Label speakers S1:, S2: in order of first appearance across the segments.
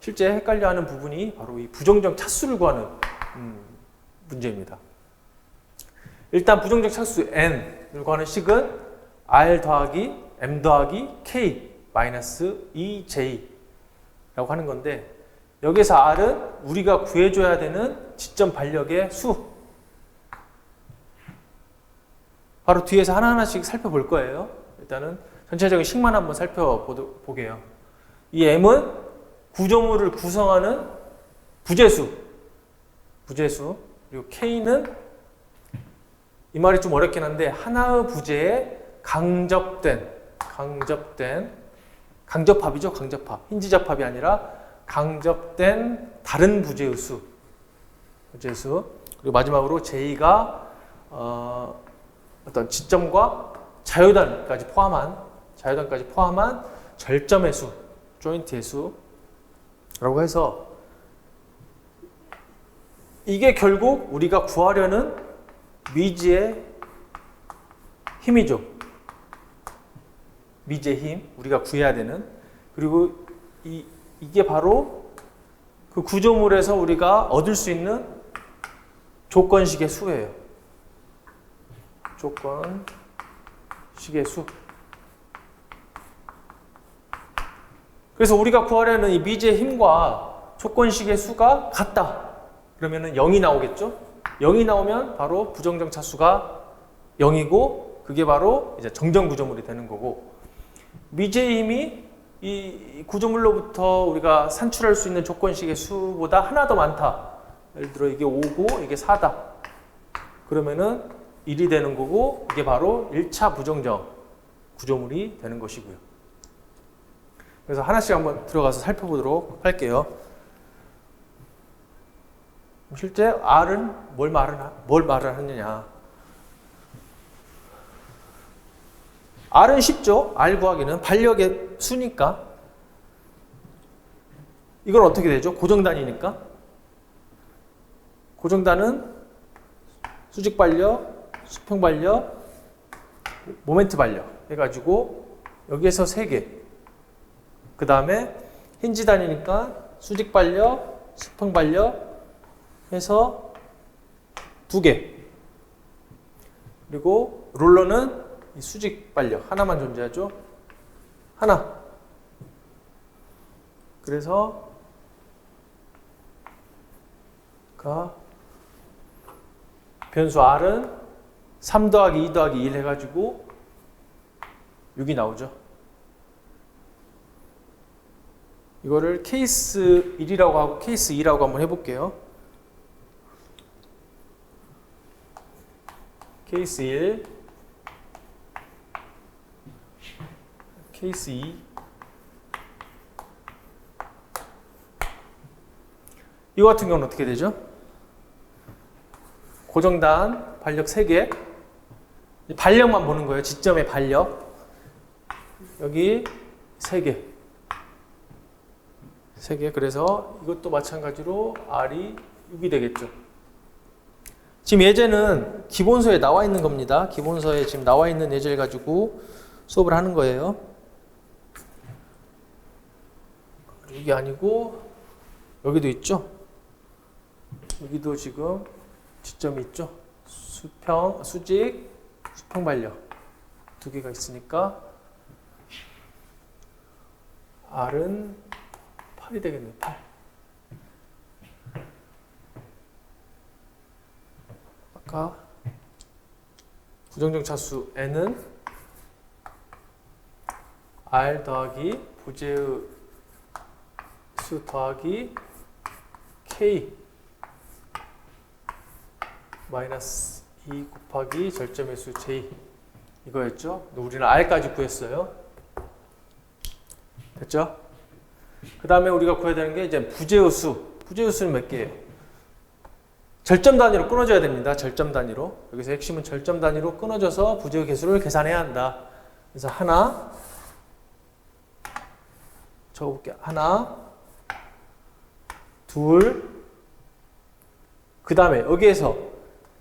S1: 실제 헷갈려하는 부분이 바로 이 부정적 차수를 구하는 음, 문제입니다. 일단 부정적 차수 n을 구하는 식은 r 더하기 m 더하기 k 마이너스 2j라고 하는 건데 여기서 r은 우리가 구해줘야 되는 지점 반력의 수 바로 뒤에서 하나하나씩 살펴볼 거예요. 일단은 전체적인 식만 한번 살펴보게요. 이 m은 구조물을 구성하는 부재수, 부재수 그리고 k는 이 말이 좀 어렵긴 한데 하나의 부재에 강접된, 강접된 강접합이죠, 강접합. 힌지접합이 아니라 강접된 다른 부재의 수, 부재수. 그리고 마지막으로 j-가 어, 어떤 지점과 자유단까지 포함한 자유단까지 포함한 절점의 수, 조인트의 수 라고 해서 이게 결국 우리가 구하려는 미지의 힘이죠. 미지의 힘, 우리가 구해야 되는 그리고 이, 이게 바로 그 구조물에서 우리가 얻을 수 있는 조건식의 수예요. 조건식의 수. 그래서 우리가 구하려는 이 미지의 힘과 조건식의 수가 같다. 그러면은 0이 나오겠죠? 0이 나오면 바로 부정정 차수가 0이고 그게 바로 이제 정정 구조물이 되는 거고 미지의 힘이 이 구조물로부터 우리가 산출할 수 있는 조건식의 수보다 하나 더 많다. 예를 들어 이게 5고 이게 4다. 그러면은 1이 되는 거고 이게 바로 1차 부정정 구조물이 되는 것이고요. 그래서 하나씩 한번 들어가서 살펴보도록 할게요. 실제 R은 뭘 말을 뭘 말을 하느냐? R은 쉽죠. R 구하기는 반력의 수니까. 이건 어떻게 되죠? 고정단이니까. 고정단은 수직 반력, 수평 반력, 모멘트 반력 해가지고 여기에서 세 개. 그 다음에 힌지 단이니까 수직 반력, 수평 반력 해서 두 개. 그리고 롤러는 이 수직 반력 하나만 존재하죠. 하나. 그래서 가 변수 r은 3 더하기 2 더하기 1 해가지고 6이 나오죠. 이거를 케이스 1이라고 하고 케이스 2라고 한번 해볼게요. 케이스 1, 케이스 2. 이거 같은 경우는 어떻게 되죠? 고정단 반력 3개. 반력만 보는 거예요. 지점의 반력. 여기 3개. 3개. 그래서 이것도 마찬가지로 R이 6이 되겠죠. 지금 예제는 기본서에 나와 있는 겁니다. 기본서에 지금 나와 있는 예제를 가지고 수업을 하는 거예요. 이게 아니고 여기도 있죠. 여기도 지금 지점이 있죠. 수평, 수직, 수평 반력 두 개가 있으니까 R은 8이 되겠네요. 8. 아까 부정정 차수 n은 r 더하기 부재의 수 더하기 k 마이너스 2 곱하기 절점의 수 j 이거였죠? 우리는 r까지 구했어요. 됐죠? 그 다음에 우리가 구해야 되는 게 이제 부재의 수. 부재의 수는 몇 개예요? 절점 단위로 끊어줘야 됩니다. 절점 단위로. 여기서 핵심은 절점 단위로 끊어져서 부재의 개수를 계산해야 한다. 그래서 하나, 적어볼게요. 하나, 둘, 그 다음에 여기에서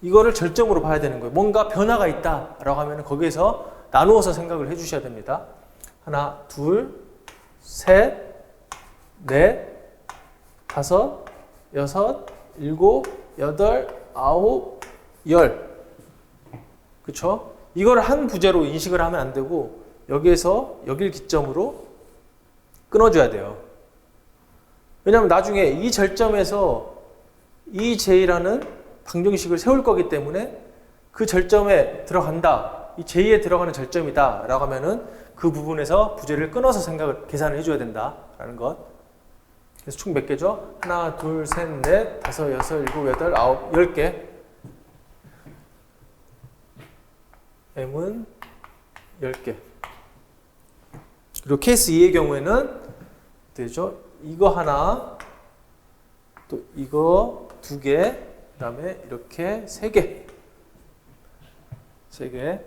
S1: 이거를 절점으로 봐야 되는 거예요. 뭔가 변화가 있다라고 하면 거기에서 나누어서 생각을 해주셔야 됩니다. 하나, 둘, 셋, 넷, 다섯, 여섯, 일곱, 여덟, 아홉, 열. 그쵸? 이걸 한 부제로 인식을 하면 안 되고 여기에서 여길 기점으로 끊어줘야 돼요. 왜냐하면 나중에 이 절점에서 이 J라는 방정식을 세울 거기 때문에 그 절점에 들어간다. 이 J에 들어가는 절점이다. 라고 하면은 그 부분에서 부재를 끊어서 생각을, 계산을 해줘야 된다. 라는 것. 그래서 총 몇 개죠? 하나, 둘, 셋, 넷, 다섯, 여섯, 일곱, 여덟, 아홉, 열 개. M은 10개. 그리고 케이스 2의 경우에는 되죠. 이거 하나, 또 이거 두 개, 그다음에 이렇게 세 개. 세 개.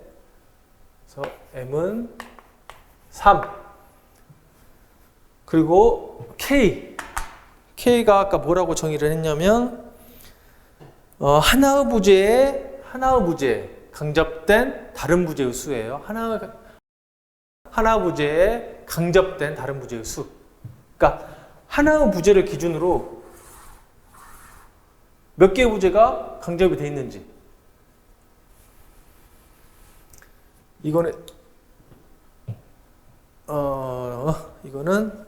S1: 그래서 M은 3. 그리고 K. K가 아까 뭐라고 정의를 했냐면 어, 하나의 부재에 하나의 부재 강접된 다른 부재의 수예요. 하나 하나 부재에 강접된 다른 부재의 수. 그러니까 하나의 부재를 기준으로 몇 개의 부재가 강접이 돼 있는지. 이거는 어 이거는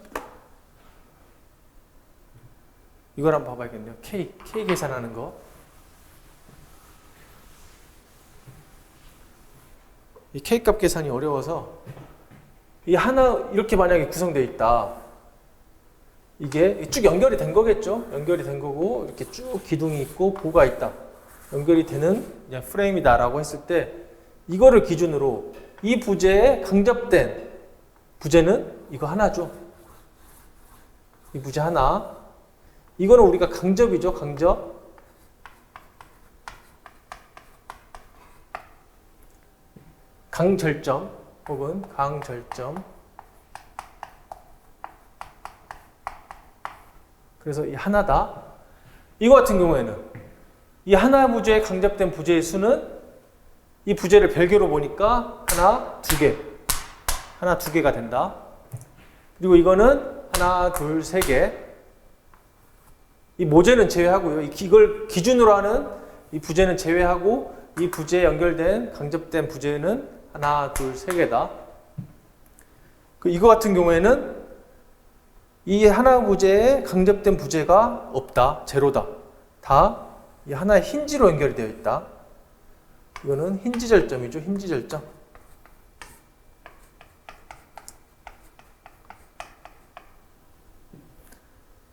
S1: 이걸 한번 봐봐야겠네요. K K 계산하는 거. 이 K값 계산이 어려워서 이 하나 이렇게 만약에 구성되어 있다. 이게 쭉 연결이 된 거겠죠? 연결이 된 거고 이렇게 쭉 기둥이 있고 보가 있다. 연결이 되는 프레임이다라고 했을 때 이거를 기준으로 이 부재에 강접된 부재는 이거 하나죠. 이 부재 하나. 이거는 우리가 강접이죠, 강접. 강절점 혹은 강절점. 그래서 이 하나다. 이거 같은 경우에는 이 하나 부재에 강접된 부재의 수는 이 부재를 별개로 보니까 하나, 두 개. 하나, 두 개가 된다. 그리고 이거는 하나, 둘, 세 개. 이 모재는 제외하고요. 이걸 기준으로 하는 이 부재는 제외하고 이 부재에 연결된 강접된 부재는 하나, 둘, 세 개다. 그 이거 같은 경우에는 이 하나 부재에 강접된 부재가 없다. 제로다. 다 이 하나의 힌지로 연결이 되어 있다. 이거는 힌지 절점이죠. 힌지 절점.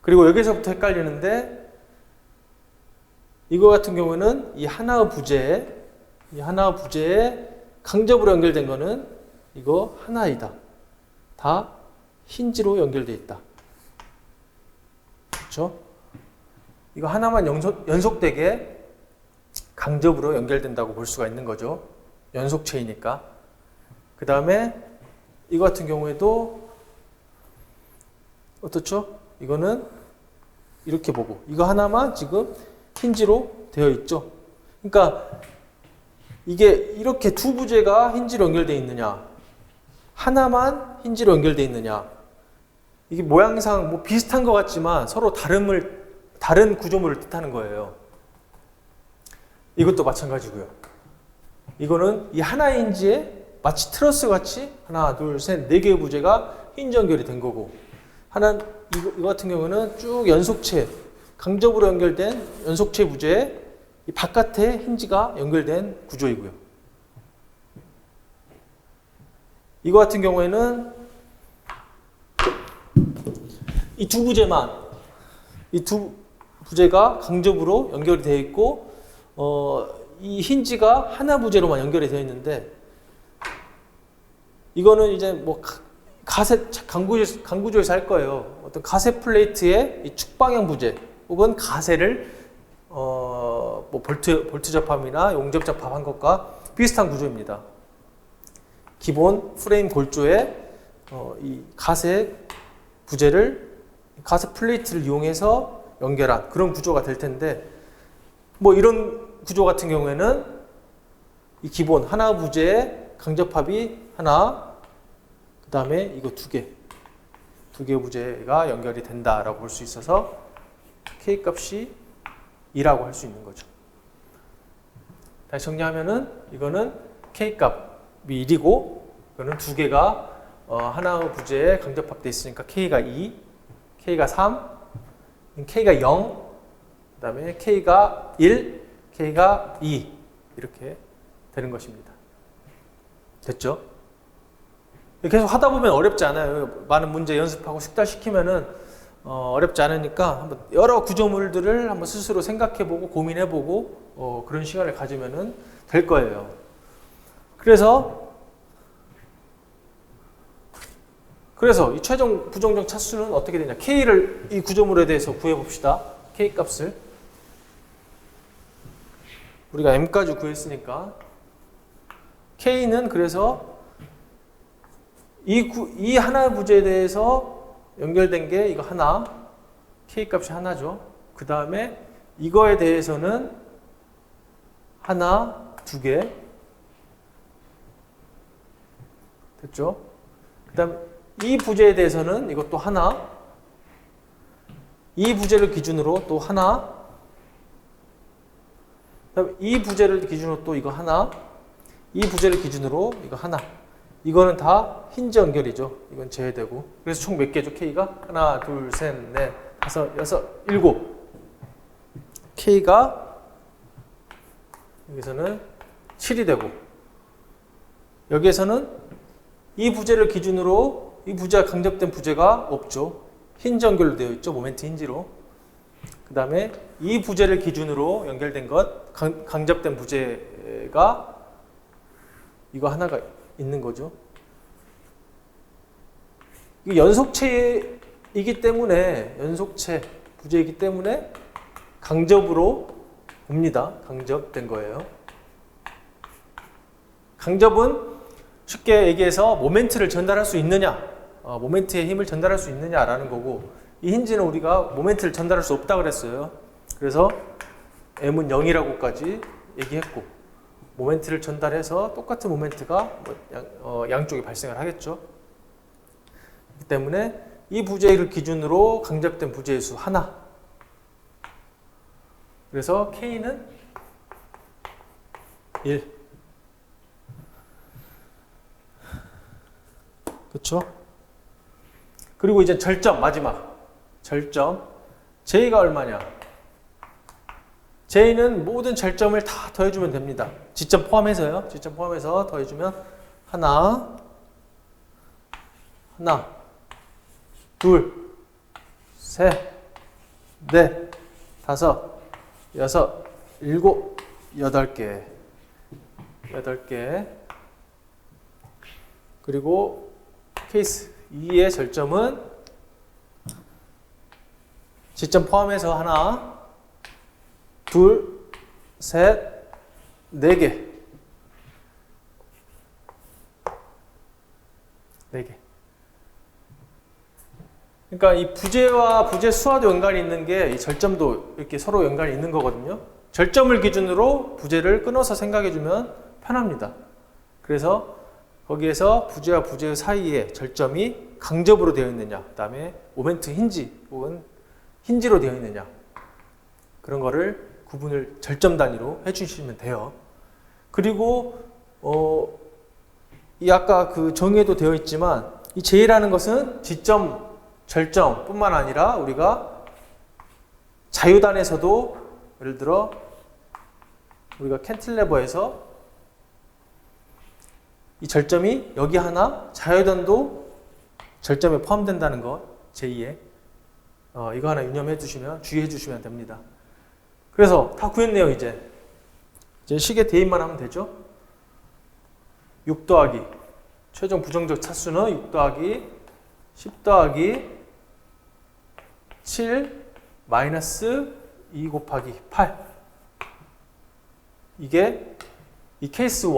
S1: 그리고 여기서부터 헷갈리는데 이거 같은 경우는 이 하나의 부재에 이 하나의 부재에 강접으로 연결된 거는 이거 하나이다. 다 힌지로 연결돼 있다. 그렇죠? 이거 하나만 연속, 연속되게 강접으로 연결된다고 볼 수가 있는 거죠. 연속체이니까. 그 다음에 이거 같은 경우에도 어떻죠? 이거는 이렇게 보고 이거 하나만 지금 힌지로 되어 있죠. 그러니까 이게 이렇게 두 부재가 힌지로 연결되어 있느냐 하나만 힌지로 연결되어 있느냐 이게 모양상 뭐 비슷한 것 같지만 서로 다름을 다른 구조물을 뜻하는 거예요. 이것도 마찬가지고요. 이거는 이 하나의 힌지에 마치 트러스 같이 하나, 둘, 셋, 네 개의 부재가 힌지 연결이 된 거고 하나 이거, 이거 같은 경우는 쭉 연속체 강접으로 연결된 연속체 부재에 이 바깥에 힌지가 연결된 구조이고요. 이거 같은 경우에는 이 두 부재만 이 두 부재가 강접으로 연결이 되어 있고 어, 이 힌지가 하나 부재로만 연결이 되어 있는데 이거는 이제 뭐 가- 가세 강구조 강구조에서 할 거예요. 어떤 가세 플레이트의 이 축방향 부재 혹은 가세를 어 뭐 볼트 볼트 접합이나 용접 접합한 것과 비슷한 구조입니다. 기본 프레임 골조에 어, 이 가세 부재를 가세 플레이트를 이용해서 연결한 그런 구조가 될 텐데 뭐 이런 구조 같은 경우에는 이 기본 하나 부재에 강접합이 하나 그 다음에 이거 두 개, 두 개 부재가 연결이 된다라고 볼 수 있어서 k 값이 2라고 할 수 있는 거죠. 다시 정리하면은 이거는 k 값이 1이고 이거는 두 개가 어, 하나의 부재에 강접합돼 있으니까 k가 2, k가 3, k가 0, 그다음에 k가 1, k가 2 이렇게 되는 것입니다. 됐죠? 계속 하다 보면 어렵지 않아요. 많은 문제 연습하고 숙달시키면은 어, 어렵지 않으니까 한번 여러 구조물들을 한번 스스로 생각해보고 고민해보고 어, 그런 시간을 가지면은 될 거예요. 그래서 그래서 이 최종 부정적 차수는 어떻게 되냐? k를 이 구조물에 대해서 구해봅시다. k 값을 우리가 m까지 구했으니까 k는 그래서 이, 구, 이 하나의 부재에 대해서 연결된 게 이거 하나, k 값이 하나죠. 그 다음에 이거에 대해서는 하나, 두 개. 됐죠? 그 다음 이 부재에 대해서는 이것도 하나, 이 부재를 기준으로 또 하나, 그 다음 이 부재를 기준으로 또 이거 하나, 이 부재를 기준으로 이거 하나. 이거는 다 힌지 연결이죠. 이건 제외되고. 그래서 총 몇 개죠? K가 하나, 둘, 셋, 넷, 다섯, 여섯, 일곱. K가 여기서는 7이 되고 여기에서는 이 부재를 기준으로 이 부재가 강접된 부재가 없죠. 힌지 연결로 되어 있죠. 모멘트 힌지로. 그 다음에 이 부재를 기준으로 연결된 것, 강, 강접된 부재가 이거 하나가 있는 거죠. 연속체이기 때문에 연속체 부재이기 때문에 강접으로 봅니다. 강접된 거예요. 강접은 쉽게 얘기해서 모멘트를 전달할 수 있느냐, 어, 모멘트의 힘을 전달할 수 있느냐라는 거고 이 힌지는 우리가 모멘트를 전달할 수 없다 그랬어요. 그래서 m은 0이라고까지 얘기했고 모멘트를 전달해서 똑같은 모멘트가 뭐 양, 어, 양쪽에 발생을 하겠죠. 그렇기 때문에 이 부재를 기준으로 강접된 부재의 수 하나. 그래서 K는 1. 그렇죠? 그리고 이제 절점 마지막. 절점. J가 얼마냐? J는 모든 절점을 다 더해주면 됩니다. 지점 포함해서요. 지점 포함해서 더해주면 하나, 하나, 둘, 셋, 넷, 다섯, 여섯, 일곱, 여덟 개, 여덟 개. 그리고 케이스 2의 절점은 지점 포함해서 하나, 둘, 셋, 네 개. 네 개. 그러니까 이 부재와 부재 수와도 연관이 있는 게 이 절점도 이렇게 서로 연관이 있는 거거든요. 절점을 기준으로 부재를 끊어서 생각해 주면 편합니다. 그래서 거기에서 부재와 부재 사이에 절점이 강접으로 되어 있느냐, 그다음에 모멘트 힌지 혹은 힌지로 되어 있느냐 그런 거를 구분을 절점 단위로 해주시면 돼요. 그리고 어, 이 아까 그 정의에도 되어 있지만 이 J라는 것은 지점 절정뿐만 아니라 우리가 자유단에서도 예를 들어 우리가 캔틀레버에서 이 절점이 여기 하나 자유단도 절점에 포함된다는 것 제2에 어, 이거 하나 유념해 주시면 주의해 주시면 됩니다. 그래서 다 구했네요 이제 이제 식의 대입만 하면 되죠. 6 더하기 최종 부정적 차수는 6 더하기 10 더하기 7 마이너스 2 곱하기 8 이게 이 케이스 1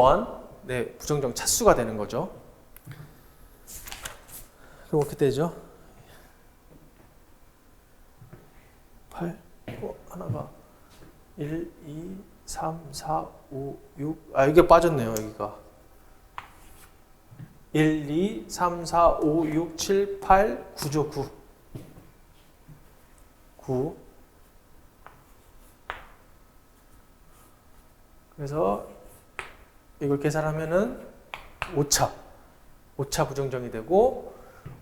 S1: 네, 부정적 차수가 되는 거죠. 그럼 어떻게 되죠? 8 어, 하나가 1, 2, 3, 4, 5, 6. 아, 이게 빠졌네요, 여기가. 1, 2, 3, 4, 5, 6, 7, 8, 9조 9. 9. 그래서 이걸 계산하면은 오차오차 부정정이 되고,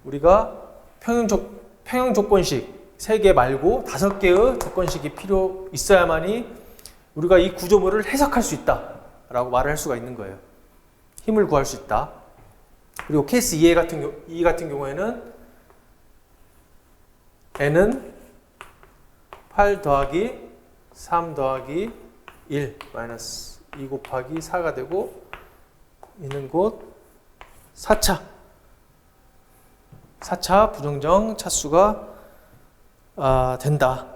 S1: 우리가 평형 조, 평형 조건식, 3개 말고 5개의 조건식이 필요 있어야만이 우리가 이 구조물을 해석할 수 있다라고 말을 할 수가 있는 거예요. 힘을 구할 수 있다. 그리고 케이스 2 같은, 경우, 2 같은 경우에는 n은 8 더하기 3 더하기 1 마이너스 2 곱하기 4가 되고 이는 곧 4차 4차 부정정 차수가 아, 된다.